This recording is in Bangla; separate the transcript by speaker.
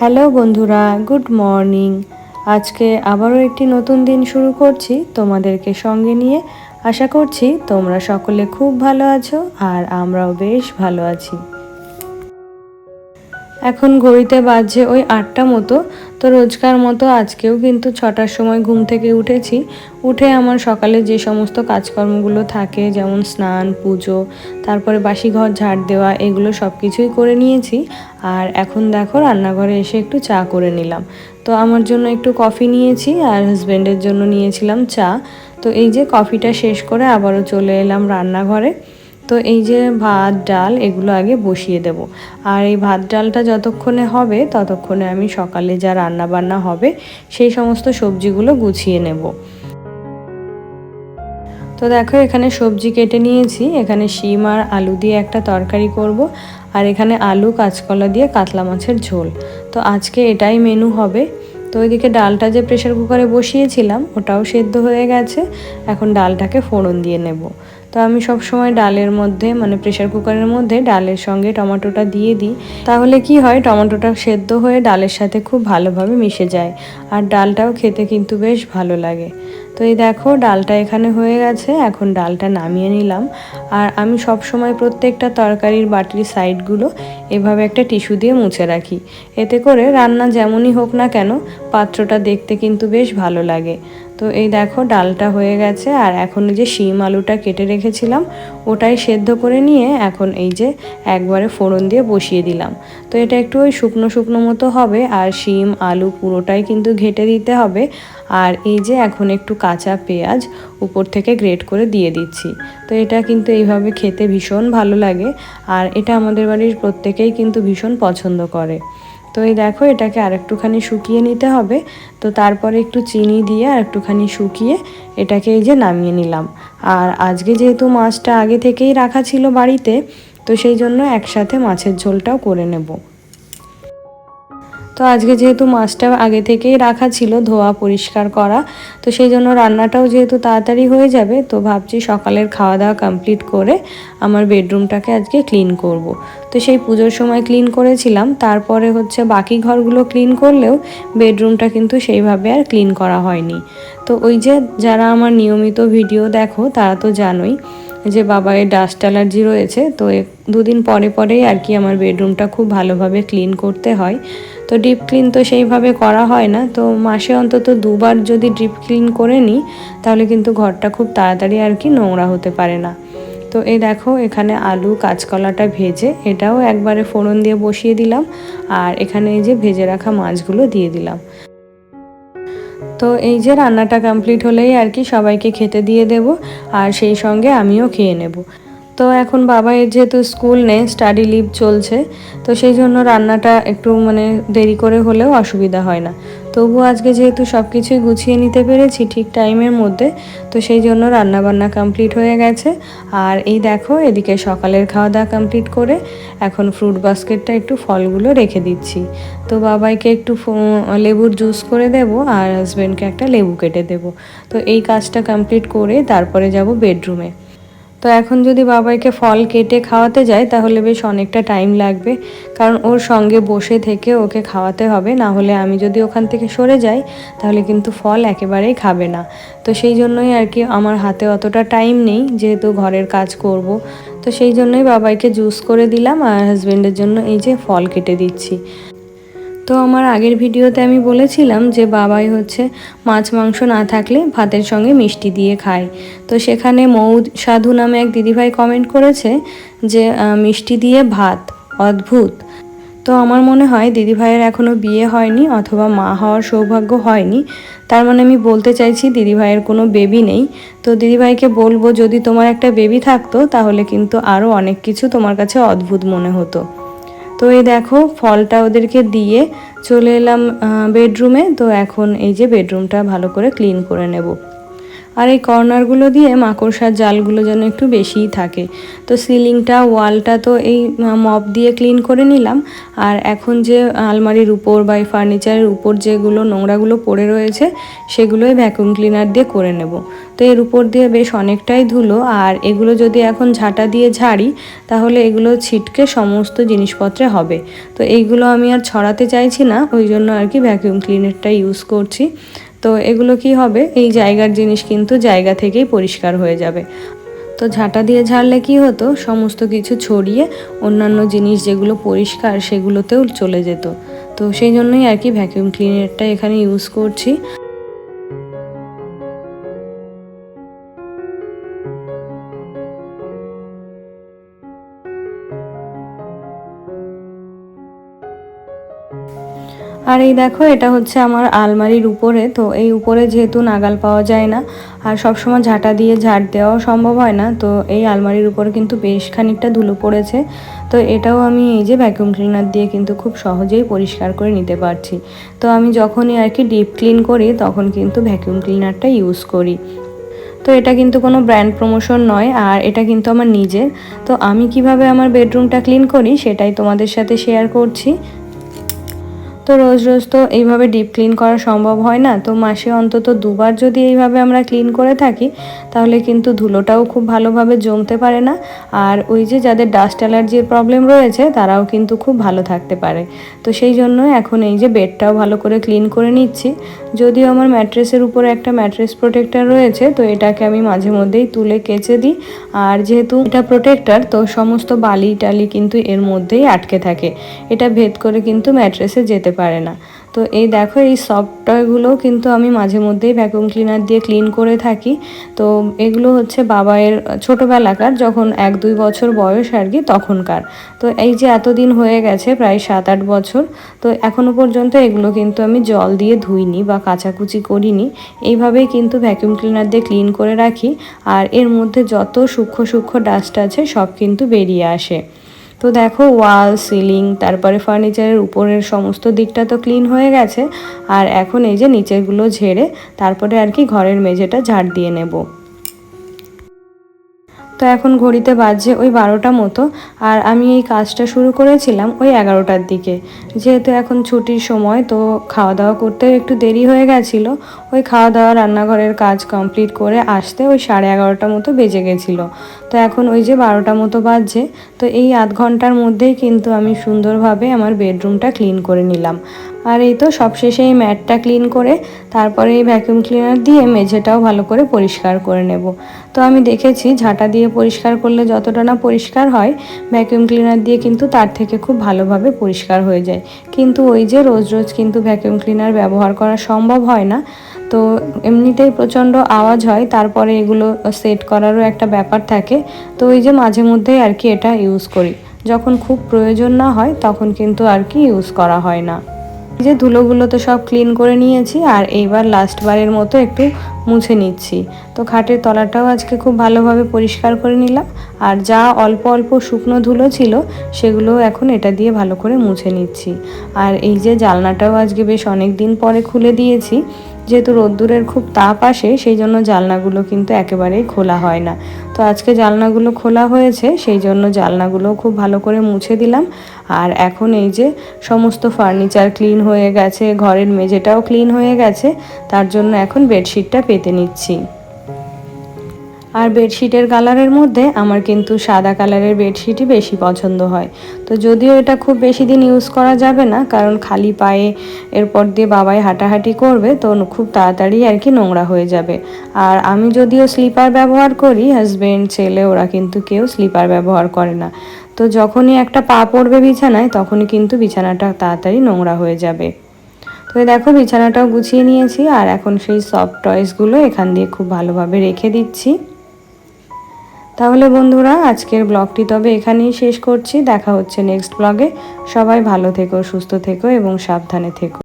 Speaker 1: হ্যালো বন্ধুরা, গুড মর্নিং। আজকে আবারও একটি নতুন দিন শুরু করছি তোমাদেরকে সঙ্গে নিয়ে। আশা করছি তোমরা সকলে খুব ভালো আছো আর আমরাও বেশ ভালো আছি। এখন ঘড়িতে বাজছে ওই আটটা মতো, তো রোজকার মতো আজকেও কিন্তু ছটার সময় ঘুম থেকে উঠেছি। উঠে আমার সকালে যে সমস্ত কাজকর্মগুলো থাকে, যেমন স্নান, পুজো, তারপরে বাসি ঘর ঝাড় দেওয়া, এগুলো সব কিছুই করে নিয়েছি। আর এখন দেখো রান্নাঘরে এসে একটু চা করে নিলাম। তো আমার জন্য একটু কফি নিয়েছি আর হাজব্যান্ডের জন্য নিয়েছিলাম চা। তো এই যে কফিটা শেষ করে আবারও চলে এলাম রান্নাঘরে। তো এই যে ভাত, ডাল এগুলো আগে বসিয়ে দেব। আর এই ভাত, ডালটা যতক্ষণে হবে ততক্ষণে আমি সকালে যা রান্না বান্না হবে সেই সমস্ত সবজিগুলো গুছিয়ে নেব। তো দেখো এখানে সবজি কেটে নিয়েছি। এখানে শিম আর আলু দিয়ে একটা তরকারি করব। আর এখানে আলু, কাঁচকলা দিয়ে কাতলা মাছের ঝোল। তো আজকে এটাই মেনু হবে। তো ওইদিকে ডালটা যে প্রেশার কুকারে বসিয়েছিলাম, ওটাও সেদ্ধ হয়ে গেছে। এখন ডালটাকে ফোড়ন দিয়ে নেব। তো আমি সব সময় ডালের মধ্যে মানে প্রেশার কুকারের মধ্যে ডালের সঙ্গে টমেটোটা দিয়ে দিই। তাহলে কি হয়, টমেটোটা সেদ্ধ হয়ে ডালের সাথে খুব ভালোভাবে মিশে যায় আর ডালটাও খেতে কিন্তু বেশ ভালো লাগে। তো এই দেখো, ডালটা এখানে হয়ে গেছে, এখন ডালটা নামিয়ে নিলাম। আর আমি সব সময় প্রত্যেকটা তরকারির বাটির সাইডগুলো এভাবে একটা টিস্যু দিয়ে মুছে রাখি। এতে করে রান্না যেমনই হোক না কেন, পাত্রটা দেখতে কিন্তু বেশ ভালো লাগে। তো এই দেখো, ডালটা হয়ে গেছে। আর এখন যে শিম আলুটা কেটে রেখেছিলাম, ওটাই সেদ্ধ করে নিয়ে এখন এই যে একবারে ফোড়ন দিয়ে বসিয়ে দিলাম। তো এটা একটু ওই শুকনো শুকনো মতো হবে, আর শিম আলু পুরোটাই কিন্তু ঘেটে দিতে হবে। আর এই যে এখন একটু কাঁচা পেঁয়াজ উপর থেকে গ্রেট করে দিয়ে দিচ্ছি। তো এটা কিন্তু এইভাবে খেতে ভীষণ ভালো লাগে, আর এটা আমাদের বাড়ির প্রত্যেকেই কিন্তু ভীষণ পছন্দ করে। তো এই দেখো, এটাকে আর একটুখানি শুকিয়ে নিতে হবে। তো তারপরে একটু চিনি দিয়ে আর একটুখানি শুকিয়ে এটাকে এই যে নামিয়ে নিলাম। আর আজকে যেহেতু মাছটা আগে থেকেই রাখা ছিল বাড়িতে, তো সেই জন্য একসাথে মাছের ঝোলটাও করে নেব। তো আজকে যেহেতু মাছটা আগে থেকেই রাখা ছিল, ধোয়া, পরিষ্কার করা, তো সেই জন্য রান্নাটাও যেহেতু তাড়াতাড়ি হয়ে যাবে, তো ভাবছি সকালের খাওয়া দাওয়া কমপ্লিট করে আমার বেডরুমটাকে আজকে ক্লিন করব। তো সেই পুজোর সময় ক্লিন করেছিলাম, তারপরে হচ্ছে বাকি ঘরগুলো ক্লিন করলেও বেডরুমটা কিন্তু সেইভাবে আর ক্লিন করা হয়নি তো ওই যে যারা আমার নিয়মিত ভিডিও দেখো, তারা তো জানোই যে বাবার ডাস্ট অ্যালার্জি রয়েছে, তো দুদিন পরে পরেই আর কি আমার বেডরুমটা খুব ভালোভাবে ক্লিন করতে হয়। তো ডিপ ক্লিন তো সেইভাবে করা হয় না, তো মাসে অন্তত দুবার যদি ডিপ ক্লিন করে নিই তাহলে কিন্তু ঘরটা খুব তাড়াতাড়ি আর কি নোংরা হতে পারে না। তো এই দেখো এখানে আলু কাঁচকলাটা ভেজে, এটাও একবারে ফোড়ন দিয়ে বসিয়ে দিলাম, আর এখানে এই যে ভেজে রাখা মাছগুলো দিয়ে দিলাম। তো এই যে রান্নাটা কমপ্লিট হলেই আর কি সবাইকে খেতে দিয়ে দেব আর সেই সঙ্গে আমিও খেয়ে নেব। তো এখন বাবা এর যেহেতু স্কুল নেই স্টাডি লিভ চলছে, তো সেই জন্য রান্নাটা একটু মানে দেরি করে হলেও অসুবিধা হয় না। তবু আজকে যেহেতু সব কিছুই গুছিয়ে নিতে পেরেছি ঠিক টাইমের মধ্যে, তো সেই জন্য রান্নাবান্না কমপ্লিট হয়ে গেছে। আর এই দেখো, এদিকে সকালের খাওয়া দাওয়া কমপ্লিট করে এখন ফ্রুট বাস্কেটটা একটু ফলগুলো রেখে দিচ্ছি। তো বাবাইকে একটু লেবুর জুস করে দেব আর হাজব্যান্ডকে একটা লেবু কেটে দেব। তো এই কাজটা কমপ্লিট করে তারপরে যাব বেডরুমে। তো এখন যদি বাবাইকে ফল কেটে খাওয়াতে যাই তাহলে বেশ অনেকটা টাইম লাগবে। কারণ ওর সঙ্গে বসে থেকে ওকে খাওয়াতে হবে, না হলে আমি যদি ওখান থেকে সরে যাই, তাহলে কিন্তু ফল একেবারেই খাবে না। তো সেই জন্যই আর কি আমার হাতে অতটা টাইম নেই, যেহেতু ঘরের কাজ করব। তো সেই জন্যই বাবাইকে জুস করে দিলাম, আর হাজব্যান্ডের জন্য এই যে ফল কেটে দিচ্ছি। তো আমার আগের ভিডিওতে আমি বলেছিলাম যে বাবাই হচ্ছে মাছ, মাংস না থাকলে ভাতের সঙ্গে মিষ্টি দিয়ে খায়। তো সেখানে মৌ সাধু নামে এক দিদিভাই কমেন্ট করেছে যে মিষ্টি দিয়ে ভাত, অদ্ভুত। তো আমার মনে হয় দিদিভাইয়ের এখনও বিয়ে হয়নি অথবা মা হওয়ার সৌভাগ্য হয়নি। তার মানে আমি বলতে চাইছি দিদিভাইয়ের কোনো বেবি নেই। তো দিদিভাইকে বলব, যদি তোমার একটা বেবি থাকতো তাহলে কিন্তু আরও অনেক কিছু তোমার কাছে অদ্ভুত মনে হতো। তো এই দেখো, ফলটা ওদেরকে দিয়ে চলে এলাম বেডরুমে তো এখন এই যে বেডরুমটা ভালো করে ক্লিন করে নেব। আর এই কর্নারগুলো দিয়ে মাকড়সার জালগুলো যেন একটু বেশিই থাকে। তো সিলিংটা, ওয়ালটা তো এই মপ দিয়ে ক্লিন করে নিলাম। আর এখন যে আলমারির উপর বা এই ফার্নিচারের উপর যেগুলো নোংরাগুলো পড়ে রয়েছে, সেগুলোই ভ্যাকুম ক্লিনার দিয়ে করে নেব। তো এর উপর দিয়ে বেশ অনেকটাই ধুলো। আর এগুলো যদি এখন ঝাঁটা দিয়ে ঝাড়ি, তাহলে এগুলো ছিটকে সমস্ত জিনিসপত্রে হবে। তো এইগুলো আমি আর ছড়াতে চাইছি না, ওই জন্য আর কি ভ্যাকুম ক্লিনারটা ইউজ করছি। তো এগুলো কি হবে? এই জায়গার জিনিস কিন্তু জায়গা থেকেই পরিষ্কার হয়ে যাবে। তো ঝাঁটা দিয়ে ঝাড়লে কি হতো? সমস্ত কিছু ছড়িয়ে অন্যান্য জিনিস যেগুলো পরিষ্কার সেগুলোতেও চলে যেত। তো সেই জন্যই আর কি ভ্যাকিউম ক্লিনারটা এখানে ইউজ করছি। আর এই দেখো, এটা হচ্ছে আমার আলমারির উপরে। তো এই উপরে যেহেতু নাগাল পাওয়া যায় না, আর সবসময় ঝাঁটা দিয়ে ঝাড় দেওয়াও সম্ভব হয় না, তো এই আলমারির উপরে কিন্তু বেশ খানিকটা ধুলো পড়েছে। তো এটাও আমি এই যে ভ্যাকুম ক্লিনার দিয়ে কিন্তু খুব সহজেই পরিষ্কার করে নিতে পারছি। তো আমি যখনই আর কি ডিপ ক্লিন করি, তখন কিন্তু ভ্যাকুম ক্লিনারটা ইউজ করি। তো এটা কিন্তু কোনো ব্র্যান্ড প্রমোশন নয়, আর এটা কিন্তু আমার নিজের। তো আমি কীভাবে আমার বেডরুমটা ক্লিন করি, সেটাই তোমাদের সাথে শেয়ার করছি। তো রোজ রোজ তো এইভাবে ডিপ ক্লিন করা সম্ভব হয় না। তো মাসে অন্তত দুবার যদি এইভাবে আমরা ক্লিন করে থাকি, তাহলে কিন্তু ধুলোটাও খুব ভালোভাবে জমতে পারে না। আর ওই যে যাদের ডাস্ট অ্যালার্জির প্রবলেম রয়েছে, তারাও কিন্তু খুব ভালো থাকতে পারে। তো সেই জন্য এখন এই যে বেডটাও ভালো করে ক্লিন করে নিচ্ছি। যদিও আমার ম্যাট্রেসের উপরে একটা ম্যাট্রেস প্রোটেক্টার রয়েছে, তো এটাকে আমি মাঝে মধ্যেই তুলে কেচে দিই। আর যেহেতু এটা প্রোটেক্টার তো সমস্ত বালি টালি কিন্তু এর মধ্যেই আটকে থাকে। এটা ভেদ করে কিন্তু ম্যাট্রেসে যেতে পারে না। তো এই দেখো, এই সফটওয়্যারগুলোও কিন্তু আমি মাঝে মধ্যেই ভ্যাকুম ক্লিনার দিয়ে ক্লিন করে থাকি। তো এগুলো হচ্ছে বাবায়ের ছোটোবেলাকার, যখন এক দুই বছর বয়স আর কি, তখনকার। তো এই যে এতদিন হয়ে গেছে, প্রায় সাত আট বছর, তো এখনও পর্যন্ত এগুলো কিন্তু আমি জল দিয়ে ধুইনি বা কাচাকুচি করিনি। এইভাবেই কিন্তু ভ্যাকুম ক্লিনার দিয়ে ক্লিন করে রাখি। আর এর মধ্যে যত সূক্ষ্ম সূক্ষ্ম ডাস্ট আছে, সব কিন্তু বেরিয়ে আসে। তো দেখো ওয়াল সিলিং তারপরে ফার্নিচারের উপরের সমস্ত দিকটা তো ক্লিন হয়ে গেছে। আর এখন এই যে নিচেরগুলো ঝেড়ে তারপরে আর কি ঘরের মেঝেটা ঝাড় দিয়ে নেব। তো এখন ঘড়িতে বাজছে ওই বারোটা মতো, আর আমি এই কাজটা শুরু করেছিলাম ওই এগারোটার দিকে। যেহেতু এখন ছুটির সময়, তো খাওয়া দাওয়া করতে একটু দেরি হয়ে গেছিল। ওই খাওয়া দাওয়া রান্নাঘরের কাজ কমপ্লিট করে আসতে ওই সাড়ে এগারোটা মতো বেজে গেছিল। তো এখন ওই যে বারোটা মতো বাজছে, তো এই আধ ঘণ্টার মধ্যেই কিন্তু আমি সুন্দরভাবে আমার বেডরুমটা ক্লিন করে নিলাম। আর এই তো সবশেষে এই ম্যাটটা ক্লিন করে, তারপরে এই ভ্যাকুম ক্লিনার দিয়ে মেঝেটাও ভালো করে পরিষ্কার করে নেব। তো আমি দেখেছি ঝাঁটা দিয়ে পরিষ্কার করলে যতটা না পরিষ্কার হয়, ভ্যাকুম ক্লিনার দিয়ে কিন্তু তার থেকে খুব ভালোভাবে পরিষ্কার হয়ে যায়। কিন্তু ওই যে রোজ রোজ কিন্তু ভ্যাকুম ক্লিনার ব্যবহার করা সম্ভব হয় না। তো এমনিতেই প্রচণ্ড আওয়াজ হয়, তারপরে এগুলো সেট করারও একটা ব্যাপার থাকে। তো ওই যে মাঝে মধ্যেই আর কি এটা ইউজ করি। যখন খুব প্রয়োজন না হয়, তখন কিন্তু আর কি ইউজ করা হয় না। এই যে ধুলোগুলো তো সব ক্লিন করে নিয়েছি, আর এইবার লাস্টবারের মতো একটু মুছে নিচ্ছি। তো খাটের তলাটাও আজকে খুব ভালোভাবে পরিষ্কার করে নিলাম, আর যা অল্প অল্প শুকনো ধুলো ছিল, সেগুলো এখন এটা দিয়ে ভালো করে মুছে নিচ্ছি। আর এই যে জালনাটাও আজকে বেশ অনেক দিন পরে খুলে দিয়েছি যেহেতু রোদ্দুরের খুব তাপ আসে, সেই জন্য জালনাগুলো কিন্তু একেবারেই খোলা হয় না। তো আজকে জালনাগুলো খোলা হয়েছে, সেই জন্য জালনাগুলো খুব ভালো করে মুছে দিলাম। আর এখন এই যে সমস্ত ফার্নিচার ক্লিন হয়ে গেছে, ঘরের মেঝেটাও ক্লিন হয়ে গেছে, তার জন্য এখন বেডশিটটা পেতে নিচ্ছি। আর বেডশিটের কালারের মধ্যে আমার কিন্তু সাদা কালারের বেডশিটই বেশি পছন্দ হয়। তো যদিও এটা খুব বেশি দিন ইউজ করা যাবে না, কারণ খালি পায়ে এরপর দিয়ে বাবাই হাঁটাহাঁটি করবে, তো খুব তাড়াতাড়ি আর কি নোংরা হয়ে যাবে। আর আমি যদিও স্লিপার ব্যবহার করি হাজব্যান্ড ছেলে, ওরা কিন্তু কেউ স্লিপার ব্যবহার করে না। তো যখনই একটা পা পড়বে বিছানায়, তখনই কিন্তু বিছানাটা তাড়াতাড়ি নোংরা হয়ে যাবে। তো দেখো, বিছানাটাও গুছিয়ে নিয়েছি, আর এখন সেই সফট টয়েসগুলো এখান দিয়ে খুব ভালোভাবে রেখে দিচ্ছি। তাহলে বন্ধুরা, আজকের ব্লগটি তবে এখানেই শেষ করছি। দেখা হচ্ছে নেক্সট ব্লগে। সবাই ভালো থেকো, সুস্থ থেকো এবং সাবধানে থেকো।